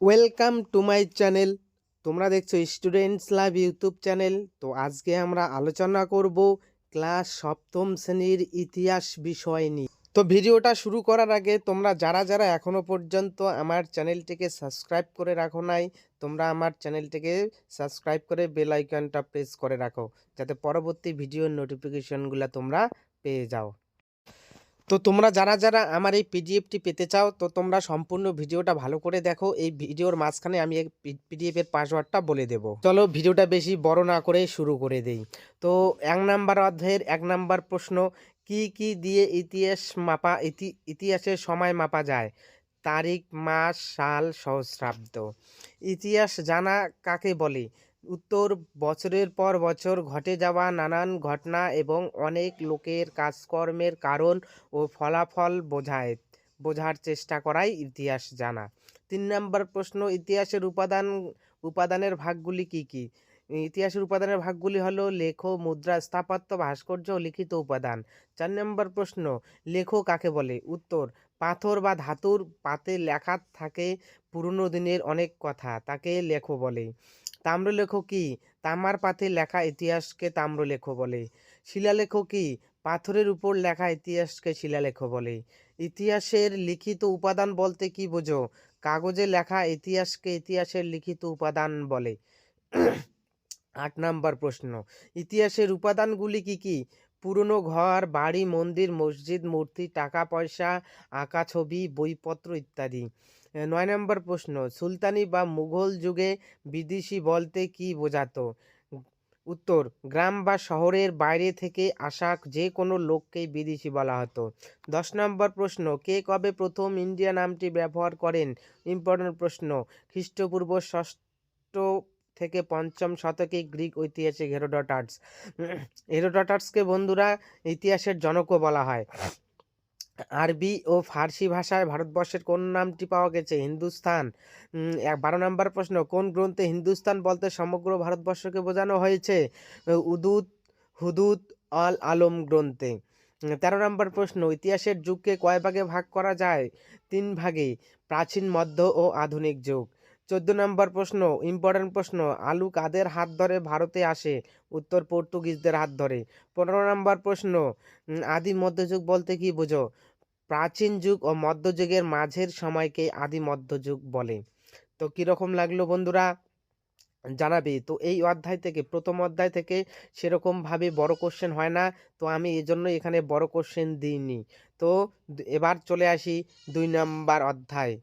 Welcome to my channel তোমরা দেখছ students লাভ YouTube channel তো আজকে আমরা আলোচনা করব ক্লাস সপ্তম শ্রেণির ইতিহাস বিষয় নিয়ে। তো ভিডিওটা শুরু করার আগে তোমরা যারা যারা এখনও পর্যন্ত আমার চ্যানেলটিকে সাবস্ক্রাইব করে রাখো নাই, তোমরা আমার চ্যানেলটিকে সাবস্ক্রাইব করে বেল আইকনটা প্রেস করে রাখো, যাতে পরবর্তী ভিডিওর নোটিফিকেশনগুলো তোমরা পেয়ে যাও। তো তোমরা যারা যারা আমার এই পিডিএফটি পেতে চাও, তো তোমরা সম্পূর্ণ ভিডিওটা ভালো করে দেখো। এই ভিডিওর মাঝখানে আমি পিডিএফের পাসওয়ার্ডটা বলে দেব। চলো ভিডিওটা বেশি বড় না করে শুরু করে দেই। তো এক নাম্বার অধ্যায়ের এক নাম্বার প্রশ্ন, কি কি দিয়ে ইতিহাস মাপা, ইতি, ইতিহাসের সময় মাপা যায়? তারিখ, মাস, সাল, সহস্রাব্দ। ইতিহাস জানা কাকে বলে? উত্তর বছরের পর বছর ঘটে যাওয়া নানান ঘটনা এবং অনেক লোকের কাজকর্মের কারণ ও ফলাফল বোঝায়, বোঝার চেষ্টা করাই ইতিহাস জানা। তিন নম্বর প্রশ্ন, ইতিহাসের উপাদান, উপাদানের ভাগগুলি কি কি? ইতিহাসের উপাদানের ভাগগুলি হলো লেখ, মুদ্রা, স্থাপত্য, ভাস্কর্য লিখিত উপাদান। চার নম্বর প্রশ্ন, লেখ কাকে বলে? উত্তর, পাথর বা ধাতুর পাতে লেখা থাকে, পুরনো দিনের অনেক কথা, তাকে লেখ বলে। তাম্রলেখ কি তামার পাতে লেখা ইতিহাসকে তাম্রলেখ বলে। শিলালেখ কি পাথরের উপর লেখা ইতিহাসকে শিলালেখ বলে। ইতিহাসের লিখিত উপাদান বলতে কি বোঝো? কাগজে লেখা ইতিহাসকে ইতিহাসের লিখিত উপাদান বলে। আট নাম্বার প্রশ্ন। ইতিহাসের উপাদানগুলি কি কি? পুরনো ঘর, বাড়ি, মন্দির, মসজিদ, মূর্তি, টাকা, পয়সা, আঁকা ছবি, বইপত্র ইত্যাদি। নয় নম্বর প্রশ্ন, সুলতানি বা মুঘল যুগে বিদেশি বলতে কি বোঝাতো? উত্তর, গ্রাম বা শহরের বাইরে থেকে আসা যে কোনো লোককেই বিদেশি বলা হতো। দশ নম্বর প্রশ্ন, কে কবে প্রথম ইন্ডিয়া নামটি ব্যবহার করেন? ইম্পর্টেন্ট প্রশ্ন, খ্রিস্টপূর্ব ষষ্ঠ থেকে পঞ্চম শতকে গ্রিক ঐতিহাসিক হেরোডটার্স। হেরোডটার্সকে বন্ধুরা ইতিহাসের জনকও বলা হয়। আরবি ও ফার্সি ভাষায় ভারতবর্ষের কোন নামটি পাওয়া গেছে? হিন্দুস্তান। বারো নম্বর প্রশ্ন, কোন গ্রন্থে হিন্দুস্তান বলতে সমগ্র ভারতবর্ষকে বোঝানো হয়েছে? উদুত হুদুদ আল আলম গ্রন্থে। তেরো নম্বর প্রশ্ন, ইতিহাসের যুগকে কয় ভাগে ভাগ করা যায়? তিন ভাগে, প্রাচীন, মধ্য ও আধুনিক যুগ। চোদ্দ নম্বর প্রশ্ন ইম্পর্টেন্ট প্রশ্ন, আলু কাদের হাত ধরে ভারতে আসে? উত্তর, পর্তুগিজদের হাত ধরে। পনেরো নম্বর প্রশ্ন আদি মধ্যযুগ বলতে কি বোঝো? প্রাচীন যুগ ও মধ্যযুগের মাঝের সময়কে আদি মধ্যযুগ বলে। তো কীরকম লাগল বন্ধুরা? জানাবে। তো এই অধ্যায় থেকে, প্রথম অধ্যায় থেকে সেরকমভাবে বড় কোশ্চেন হয় না। তো আমি এজন্য এখানে বড় কোশ্চেন দিইনি। তো এবার চলে আসি দুই নাম্বার অধ্যায়।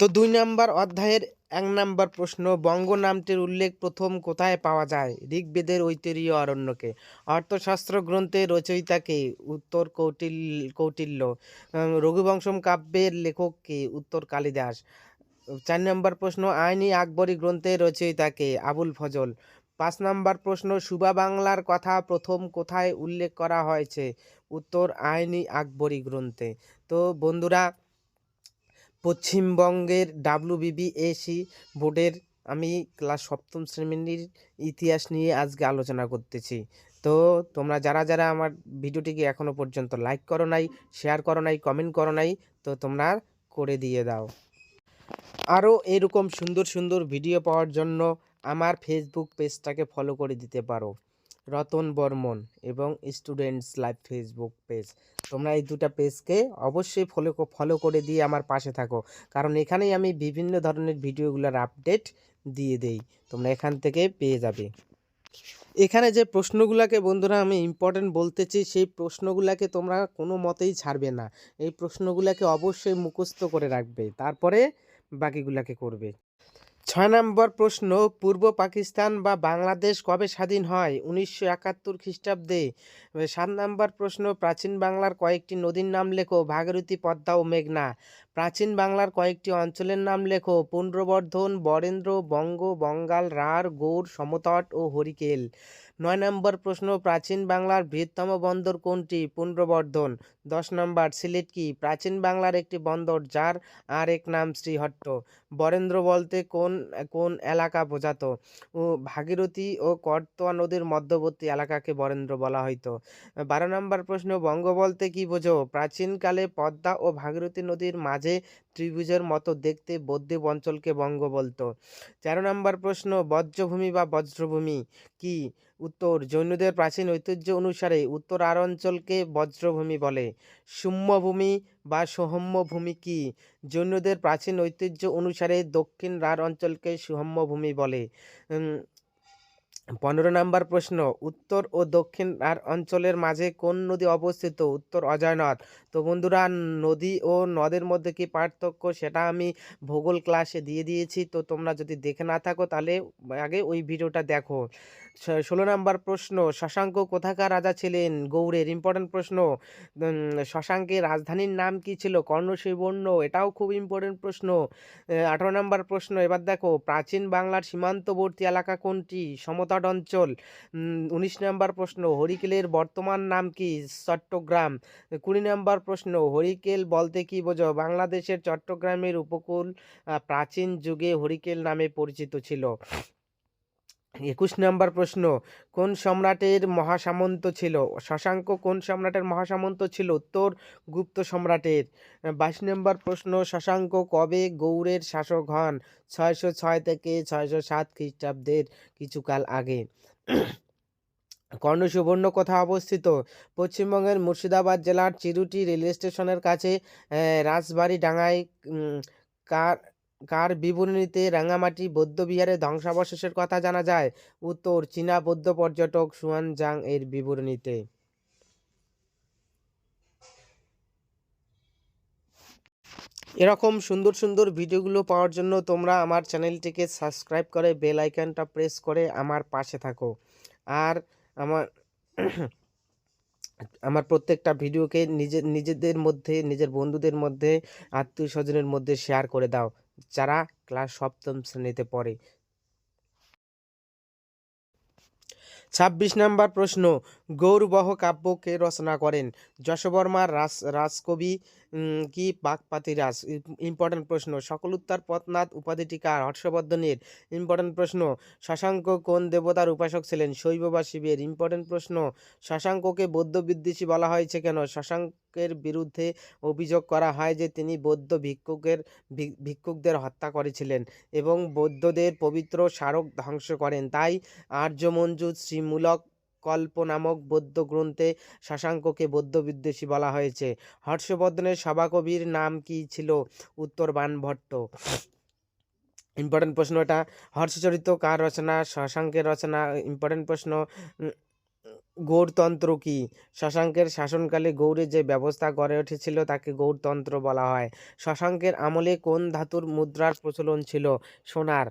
তো দুই নাম্বার অধ্যায়ের এক নাম্বার প্রশ্ন, বঙ্গ নামটির উল্লেখ প্রথম কোথায় পাওয়া যায়? ঋগ্বেদের ঐতিহ্য অরণ্যকে। অর্থশাস্ত্র গ্রন্থের রচয়িতাকে উত্তর কৌটিল, কৌটিল্য রঘুবংশম কাব্যের লেখককে উত্তর কালিদাস। চার নম্বর প্রশ্ন, আইনি আকবরী গ্রন্থের রচয়িতাকে আবুল ফজল। পাঁচ নম্বর প্রশ্ন, সুবা বাংলার কথা প্রথম কোথায় উল্লেখ করা হয়েছে? উত্তর আইনি আকবরী গ্রন্থে। তো বন্ধুরা পশ্চিমবঙ্গের ডাব্লিউবিবিএসি বোর্ডের আমি ক্লাস সপ্তম শ্রেণির ইতিহাস নিয়ে আজকে আলোচনা করতেছি। তো তোমরা যারা যারা আমার ভিডিওটিকে এখনও পর্যন্ত লাইক করো নাই শেয়ার করো নাই কমেন্ট করো নাই, তো তোমরা করে দিয়ে দাও। আরও এরকম সুন্দর সুন্দর ভিডিও পাওয়ার জন্য আমার ফেসবুক পেজটাকে ফলো করে দিতে পারো। রতন বর্মন এবং স্টুডেন্টস লাইভ ফেসবুক পেজ তোমরা এই দুটো পেজকে অবশ্যই ফলো ফলো করে দিয়ে আমার পাশে থাকো। কারণ এখানেই আমি বিভিন্ন ধরনের ভিডিওগুলোর আপডেট দিয়ে দেই। তোমরা এখান থেকে পেয়ে যাবে। এখানে যে প্রশ্নগুলোকে বন্ধুরা আমি ইম্পর্টেন্ট বলতেছি সেই প্রশ্নগুলোকে তোমরা কোনো মতেই ছাড়বে না। এই প্রশ্নগুলোকে অবশ্যই মুখস্থ করে রাখবে। তারপরে বাকিগুলোকে করবে। ছয় নম্বর প্রশ্ন, পূর্ব পাকিস্তান বা বাংলাদেশ কবে স্বাধীন হয়? উনিশশো একাত্তর খ্রিস্টাব্দে। সাত নম্বর প্রশ্ন, প্রাচীন বাংলার কয়েকটি নদীর নাম লেখো, ভাগীরথী পদ্মা ও মেঘনা। প্রাচীন বাংলার কয়েকটি অঞ্চলের নাম লেখো পুণ্ড্রবর্ধন বরেন্দ্র, বঙ্গ, বঙ্গাল, রাঢ়, গৌড়, সমতট ও হরিকেল। নয় নম্বর প্রশ্ন, প্রাচীন বাংলার বৃহত্তম বন্দর কোনটি? পুনর্বর্ধন। দশ নম্বর, সিলেট কি? প্রাচীন বাংলার একটি বন্দর যার আর এক নাম শ্রীহট্ট। বরেন্দ্র বলতে কোন কোন এলাকা বোঝাতো? ও ভাগীরথী ও করতোয়া নদীর মধ্যবর্তী এলাকাকে বরেন্দ্র বলা হইতো। বারো নম্বর প্রশ্ন, বঙ্গ বলতে কি বোঝো? প্রাচীনকালে পদ্মা ও ভাগীরথী নদীর মাঝে ত্রিভুজের মতো দেখতে বদ্বীপ অঞ্চলকে বঙ্গ বলতো। তেরো নম্বর প্রশ্ন, বজ্রভূমি বা বজ্রভূমি? কি? উত্তর, জৈনদের প্রাচীন ঐতিহ্য অনুসারে উত্তর আর অঞ্চলকে বজ্রভূমি বলে। সুম্যভূমি বা সৌম্যভূমি কি? জৈনদের প্রাচীন ঐতিহ্য অনুসারে দক্ষিণ রার অঞ্চলকে সুহম্যভূমি বলে। পনেরো নম্বর প্রশ্ন, উত্তর ও দক্ষিণ আর অঞ্চলের মাঝে কোন নদী অবস্থিত? উত্তর অজয় নদ তো বন্ধুরা, নদী ও নদের মধ্যে কি পার্থক্য সেটা আমি ভূগোল ক্লাসে দিয়ে দিয়েছি। তো তোমরা যদি দেখে না থাকো তাহলে আগে ওই ভিডিওটা দেখো। ষোলো নম্বর প্রশ্ন, শশাঙ্ক কোথাকার রাজা ছিলেন? গৌড়ের ইম্পর্টেন্ট প্রশ্ন শশাঙ্কের রাজধানীর নাম কি ছিল? কর্ণসেবর্ণ এটাও খুব ইম্পর্টেন্ট প্রশ্ন। আঠারো নম্বর প্রশ্ন, এবার দেখো, প্রাচীন বাংলার সীমান্তবর্তী এলাকা কোনটি? সমতট অঞ্চল উনিশ নম্বর প্রশ্ন, হরিকেলের বর্তমান নাম কি? চট্টগ্রাম। কুড়ি নম্বর প্রশ্ন, হরিকেল বলতে কি বোঝো? বাংলাদেশের চট্টগ্রামের উপকূল প্রাচীন যুগে হরিকেল নামে পরিচিত ছিল। একুশ নম্বর প্রশ্ন, কোন সম্রাটের মহাসামন্ত ছিল? শশাঙ্ক, কোন সম্রাটের মহাসামন্ত ছিল? উত্তর, গুপ্ত সম্রাটের। বাইশ নম্বর প্রশ্ন, শশাঙ্ক কবে গৌড়ের শাসক হন? ছয়শো ছয় থেকে ছয়শো সাত খ্রিস্টাব্দের কিছুকাল আগে। কর্ণসুবর্ণ কোথায় অবস্থিত? পশ্চিমবঙ্গের মুর্শিদাবাদ জেলার চিরুটি রেলওয়ে স্টেশনের কাছে রাজবাড়ি, ডাঙায় কার কার বিবরণীতে রাঙামাটি বৌদ্ধবিহারের ধ্বংসাবশেষের কথা জানা যায়? উত্তর, চীনা বৌদ্ধ পর্যটক সুয়ান জাং এর বিবরণীতে। এরকম সুন্দর সুন্দর ভিডিওগুলো পাওয়ার জন্য তোমরা আমার চ্যানেলটিকে সাবস্ক্রাইব করে বেল আইকনটা প্রেস করে আমার পাশে থাকো। আর আমার আমার প্রত্যেকটা ভিডিওকে নিজের নিজেদের মধ্যে, নিজের বন্ধুদের মধ্যে আত্মীয় স্বজনের মধ্যে শেয়ার করে দাও। যারা ক্লাস সপ্তম শ্রেণীতে পড়ে। ছাব্বিশ নাম্বার প্রশ্ন গৌরবহ কাব্যকে রচনা করেন। যশবর্মার রাস রাজকবি কি বাগপাতিরাজ? ইম্পর্টেন্ট প্রশ্ন। সকল উত্তর পথনাথ উপাধিটি কার হর্ষবর্ধনের ইম্পর্টেন্ট প্রশ্ন। শশাঙ্ক কোন দেবতার উপাসক ছিলেন? শৈব বা শিবের ইম্পর্টেন্ট প্রশ্ন। শশাঙ্ককে বৌদ্ধ বিদ্বেষী বলা হয়েছে কেন? শশাঙ্কের বিরুদ্ধে অভিযোগ করা হয় যে তিনি বৌদ্ধ ভিক্ষুকের ভিক্ষুকদের হত্যা করেছিলেন এবং বৌদ্ধদের পবিত্র স্মারক ধ্বংস করেন। তাই আর্যমঞ্জু শ্রীমূলক কল্প নামক বৌদ্ধ গ্রন্থে শশাঙ্ককে বৌদ্ধ বিদ্বেষী বলা হয়েছে। হর্ষবর্ধনের সভাকবির নাম কি ছিল? উত্তর বাণভট্ট ইম্পর্টেন্ট প্রশ্ন এটা। হর্ষচরিত কার রচনা? শশাঙ্কের রচনা। ইম্পর্টেন্ট প্রশ্ন গৌরতন্ত্র কি? শশাঙ্কের শাসনকালে গৌড়ে যে ব্যবস্থা গড়ে উঠেছিল তাকে গৌরতন্ত্র বলা হয়। শশাঙ্কের আমলে কোন ধাতুর মুদ্রার প্রচলন ছিল? সোনার।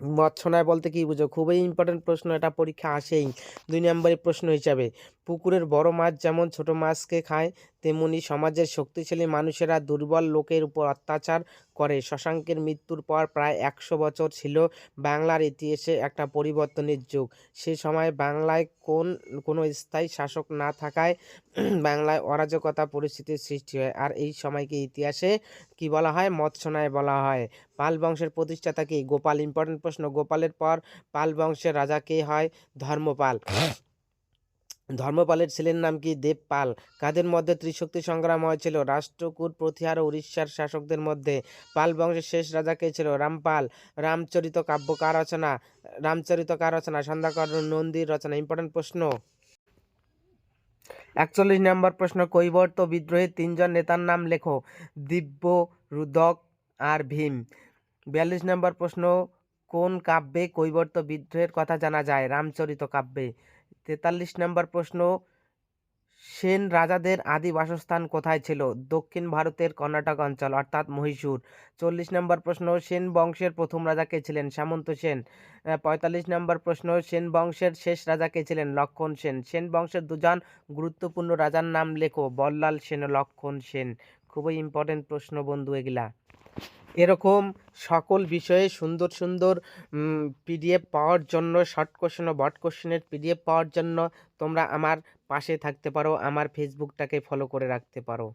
মৎস্যনায় বলতে কি বুঝো? খুবই ইম্পর্টেন্ট প্রশ্ন, এটা পরীক্ষা আসেই। দুই নম্বরের প্রশ্ন হিসাবে, পুকুরের বড় মাছ যেমন ছোট মাছকে খায়, তেমনি সমাজের শক্তিশালী মানুষেরা দুর্বল লোকের উপর অত্যাচার করে। শশাঙ্কের মৃত্যুর পর প্রায় একশো বছর ছিল বাংলার ইতিহাসে একটা পরিবর্তনের যুগ। সে সময় বাংলায় কোন, কোনো স্থায়ী শাসক না থাকায় বাংলায় অরাজকতা পরিস্থিতির সৃষ্টি হয়। আর এই সময়কে ইতিহাসে কি বলা হয়? মৎস্যনায় বলা হয়। পাল বংশের প্রতিষ্ঠাতা কি? গোপাল। ইম্পর্টেন্ট প্রশ্ন। গোপালের পর পাল বংশের রাজা কে হয়? ধর্মপাল। ধর্মপালের ছেলের নাম কি দেবপাল কাদের মধ্যে ত্রিশক্তি সংগ্রাম হয়েছিল রাষ্ট্রকূট প্রতিহার ও উড়িষ্যার শাসকদের মধ্যে পাল বংশের শেষ রাজা কে ছিল? রামপাল। রামচরিত কাব্য কার রচনা? রামচরিত কার রচনা? সন্ধ্যাকর নন্দীর রচনা। ইম্পর্টেন্ট প্রশ্ন। একচল্লিশ নম্বর প্রশ্ন, কৈবর্ত বিদ্রোহের তিনজন নেতার নাম লেখো। দিব্য, রুদক আর ভীম। বিয়াল্লিশ নম্বর প্রশ্ন, কোন কাব্যে কৈবর্ত বিদ্রোহের কথা জানা যায়? রামচরিত কাব্যে। তেতাল্লিশ নম্বর প্রশ্ন, সেন রাজাদের আদি বাসস্থান কোথায় ছিল? দক্ষিণ ভারতের কর্ণাটক অঞ্চল, অর্থাৎ মহীশূর। চল্লিশ নম্বর প্রশ্ন, সেন বংশের প্রথম রাজা কে ছিলেন? সামন্ত সেন। পঁয়তাল্লিশ নম্বর প্রশ্ন, সেন বংশের শেষ রাজা কে ছিলেন? লক্ষণ সেন। সেন বংশের দুজন গুরুত্বপূর্ণ রাজার নাম লেখো। বল্লাল সেন লক্ষণ সেন। খুবই ইম্পর্টেন্ট প্রশ্ন বন্ধু এগুলা। এরকম সকল বিষয়ে সুন্দর সুন্দর পিডিএফ পাওয়ার জন্য শর্ট কোশ্চেন ও বট কোশ্চেনের পিডিএফ পাওয়ার জন্য তোমরা আমার পাশে থাকতে পারো, আমার ফেসবুকটাকে ফলো করে রাখতে পারো।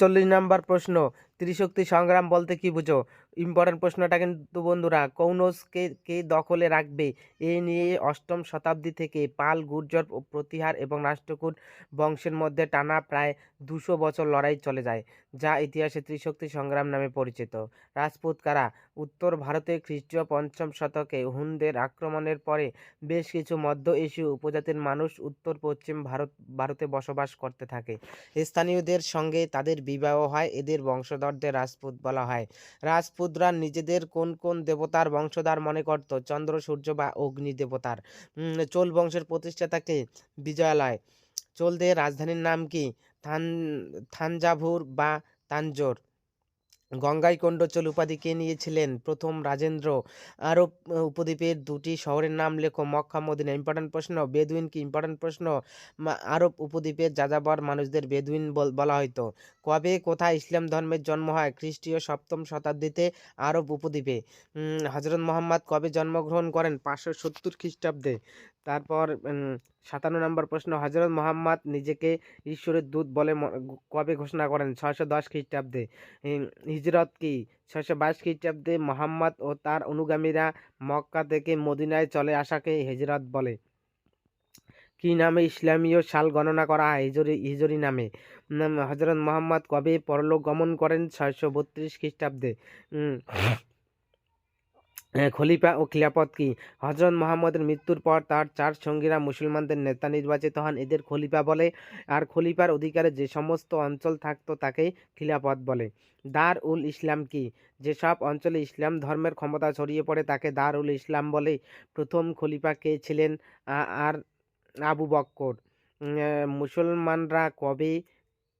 চল্লিশ নাম্বার প্রশ্ন ত্রিশক্তি সংগ্রাম বলতে কি বুঝো? ইম্পর্টেন্ট প্রশ্নটা কিন্তু বন্ধুরা কৌনসকে কে দখলে রাখবে? এ নিয়ে অষ্টম শতাব্দী থেকে পাল, গুর্জর প্রতিহার এবং রাষ্ট্রকূট বংশের মধ্যে টানা প্রায় দুশো বছর লড়াই চলে যায়, যা ইতিহাসে ত্রিশক্তি সংগ্রাম নামে পরিচিত। রাজপুত কারা? উত্তর ভারতে খ্রিস্টীয় পঞ্চম শতকে হুনদের আক্রমণের পরে বেশ কিছু মধ্য এশীয় উপজাতির মানুষ উত্তর পশ্চিম ভারত, ভারতে বসবাস করতে থাকে। স্থানীয়দের সঙ্গে তাদের বিবাহ হয়, এদের বংশধরদের রাজপুত বলা হয়। রাজপুতরা নিজেদের কোন কোন দেবতার বংশধার মনে করত? চন্দ্র, সূর্য বা অগ্নি দেবতার। চোল বংশের প্রতিষ্ঠাতাকে বিজয়ালয়। চোলদের রাজধানীর নাম কি? থান, থানজাভুর বা তাঞ্জোর গঙ্গাইকোণ্ড চোল উপাধি কে নিয়েছিলেন প্রথম রাজেন্দ্র। আরব উপদ্বীপের দুটি শহরের নাম লেখো মক্কা, মদিনা। ইম্পর্টেন্ট প্রশ্ন, বেদুইন কি? ইম্পর্টেন্ট প্রশ্ন আরব উপদ্বীপের যাযাবর মানুষদের বেদুইন বলা হয়তো কবে, কোথায় ইসলাম ধর্মের জন্ম হয়? খ্রিস্টীয় সপ্তম শতাব্দীতে আরব উপদ্বীপে। হজরত মোহাম্মদ কবে জন্মগ্রহণ করেন? পাঁচশো সত্তর খ্রিস্টাব্দে। তারপর সাতান্ন নম্বর প্রশ্ন হজরত মোহাম্মদ নিজেকে ঈশ্বরের দূত বলে কবে ঘোষণা করেন? ছয়শো দশ খ্রিস্টাব্দে। হিজরত কি? ছয়শো বাইশ খ্রিস্টাব্দে মোহাম্মদ ও তার অনুগামীরা মক্কা থেকে মদিনায় চলে আসাকে হিজরত বলে। কি নামে ইসলামীয় সাল গণনা করা হয়? হিজরি হিজরি নামে। হজরত মোহাম্মদ কবে পরলোক গমন করেন? ছয়শো বত্রিশ খ্রিস্টাব্দে। খলিফা ও খিলাফত কি? হজরত মোহাম্মদের মৃত্যুর পর তার চার সঙ্গীরা মুসলমানদের নেতা নির্বাচিত হন। এদের খলিফা বলে, আর খলিফার অধিকারে যে সমস্ত অঞ্চল থাকতো তাকে খিলাফত বলে। দার উল ইসলাম কি? যেসব অঞ্চলে ইসলাম ধর্মের ক্ষমতা ছড়িয়ে পড়ে তাকে দার উল ইসলাম বলে। প্রথম খলিফা কে ছিলেন? আর আবু বক্কর। মুসলমানরা কবে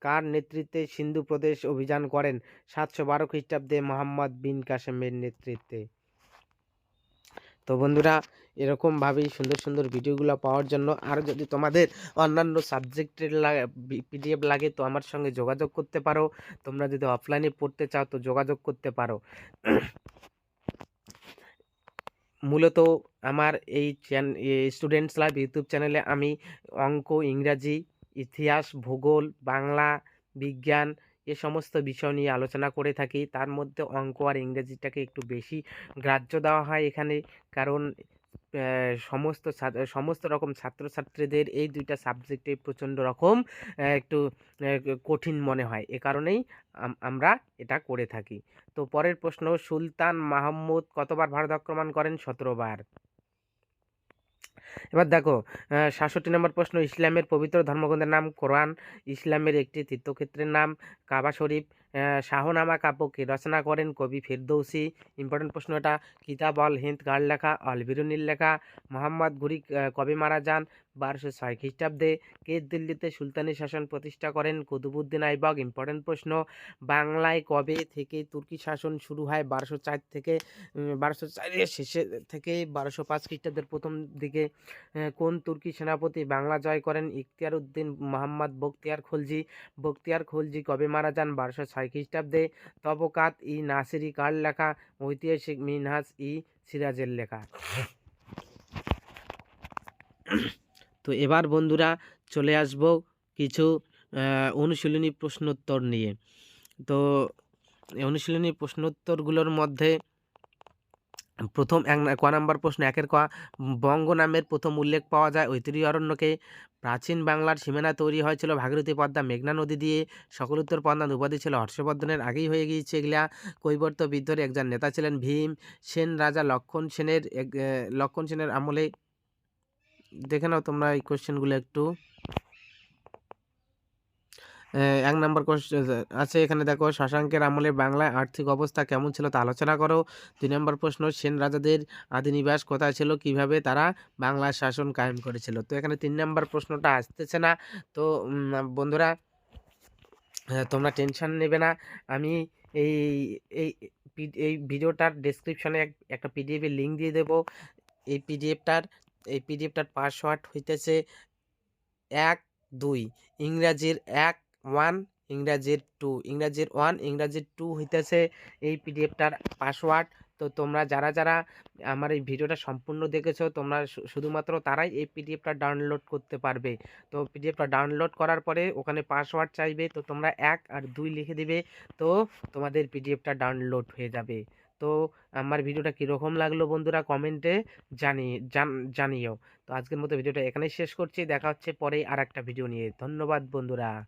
কার নেতৃত্বে সিন্ধু প্রদেশ অভিযান করেন? সাতশো বারো খ্রিস্টাব্দে মোহাম্মদ বিন কাসেমের নেতৃত্বে। তো বন্ধুরা, এরকমভাবেই সুন্দর সুন্দর ভিডিওগুলো পাওয়ার জন্য আর যদি তোমাদের অন্যান্য সাবজেক্টের পিডিএফ লাগে তো আমার সঙ্গে যোগাযোগ করতে পারো। তোমরা যদি অফলাইনে পড়তে চাও তো যোগাযোগ করতে পারো। মূলত আমার এই স্টুডেন্টস লাইভ ইউটিউব চ্যানেলে আমি অঙ্ক, ইংরাজি, ইতিহাস, ভূগোল, বাংলা, বিজ্ঞান এ সমস্ত বিষয় নিয়ে আলোচনা করে থাকি। তার মধ্যে অঙ্ক আর ইংরেজিটাকে একটু বেশি গ্রাহ্য দেওয়া হয় এখানে। কারণ সমস্ত সমস্ত রকম ছাত্রছাত্রীদের এই দুইটা সাবজেক্টে প্রচণ্ড রকম একটু কঠিন মনে হয়। এ কারণেই আমরা এটা করে থাকি। তো পরের প্রশ্ন, সুলতান মাহমুদ কতবার ভারত আক্রমণ করেন? সতেরো বার। এবার দেখো সাতষট্টি নম্বর প্রশ্ন, ইসলামের পবিত্র ধর্মগ্রন্থের নাম কোরআন, ইসলামের একটি তীর্থক্ষেত্রের নাম কাবা শরীফ শাহনামা কাব্যকে রচনা করেন কবি ফেরদৌসি। ইম্পর্টেন্ট প্রশ্ন এটা, কিতাব অল হিন্দ কার লেখা অল বিরুনির লেখা, মোহাম্মদ ঘুরি কবে মারা যান বারোশো ছয় খ্রিস্টাব্দে। কে দিল্লিতে সুলতানি শাসন প্রতিষ্ঠা করেন? কুতুবুদ্দিন আইবক ইম্পর্টেন্ট প্রশ্ন, বাংলায় কবে থেকে তুর্কি শাসন শুরু হয়? বারোশো চার থেকে বারোশো চারের শেষে থেকে বারোশো পাঁচ খ্রিস্টাব্দের প্রথম দিকে আহ, কোন তুর্কি সেনাপতি বাংলা জয় করেন? ইখতিয়ার উদ্দিন মোহাম্মদ বখতিয়ার খলজি। বখতিয়ার খলজি কবে মারা যান? বারোশো ছয় খ্রিস্টাব্দে। তবকাত ই নাসিরি কার লেখা? ঐতিহাসিক মিনহাজ ই সিরাজের লেখা। তো এবার বন্ধুরা চলে আসব কিছু অনুশীলনী প্রশ্নোত্তর নিয়ে। তো অনুশীলনী প্রশ্নোত্তরগুলোর মধ্যে প্রথম এক নাম্বার প্রশ্ন একের ক, বঙ্গ নামের প্রথম উল্লেখ পাওয়া যায় ঐতিহ্য অরণ্যকে প্রাচীন বাংলার সীমানা তৈরি হয়েছিল ভাগীরথী পদ্মা মেঘনা নদী দিয়ে। সকল উত্তর পদ্মা উপাধি ছিল হর্ষবর্ধনের আগেই হয়ে গিয়েছে এগুলা। কৈবর্ত বিদ্রোহের একজন নেতা ছিলেন ভীম। সেন রাজা লক্ষণ সেনের লক্ষণ সেনের আমলে দেখে নাও তোমরা এই কোশ্চেনগুলো একটু। এক নম্বর কোশ্চেন আছে এখানে দেখো, শশাঙ্কের আমলে বাংলায় আর্থিক অবস্থা কেমন ছিল তা আলোচনা করো। দুই নম্বর প্রশ্ন, সেন রাজাদের আদিনিবাস কোথায় ছিল? কীভাবে তারা বাংলার শাসন কায়েম করেছিল? তো এখানে তিন নম্বর প্রশ্নটা আসতেছে না। তো বন্ধুরা তোমরা টেনশন নেবে না। আমি এই এই এই ভিডিওটার ডেসক্রিপশনে একটা পিডিএফের লিঙ্ক দিয়ে দেবো। এই পিডিএফটার এই পিডিএফটার পাসওয়ার্ড হইতেছে এক দুই, ইংরাজির এক ওয়ান ইংরাজির টু ইংরাজির ওয়ান ইংরাজির টু হইতেছে এই পিডিএফটার পাসওয়ার্ড তো তোমরা যারা যারা আমার এই ভিডিওটা সম্পূর্ণ দেখেছ, তোমরা শুধুমাত্র তারাই এই পিডিএফটা ডাউনলোড করতে পারবে। তো পিডিএফটা ডাউনলোড করার পরে ওখানে পাসওয়ার্ড চাইবে, তো তোমরা এক আর দুই লিখে দিবে, তো তোমাদের পিডিএফটা ডাউনলোড হয়ে যাবে। তো আমার ভিডিওটা কীরকম লাগল বন্ধুরা কমেন্টে জানি, জান- জানিও। তো আজকের মতো ভিডিওটা এখানেই শেষ করছি, দেখা হচ্ছে পরে আর একটা ভিডিও নিয়ে। ধন্যবাদ বন্ধুরা।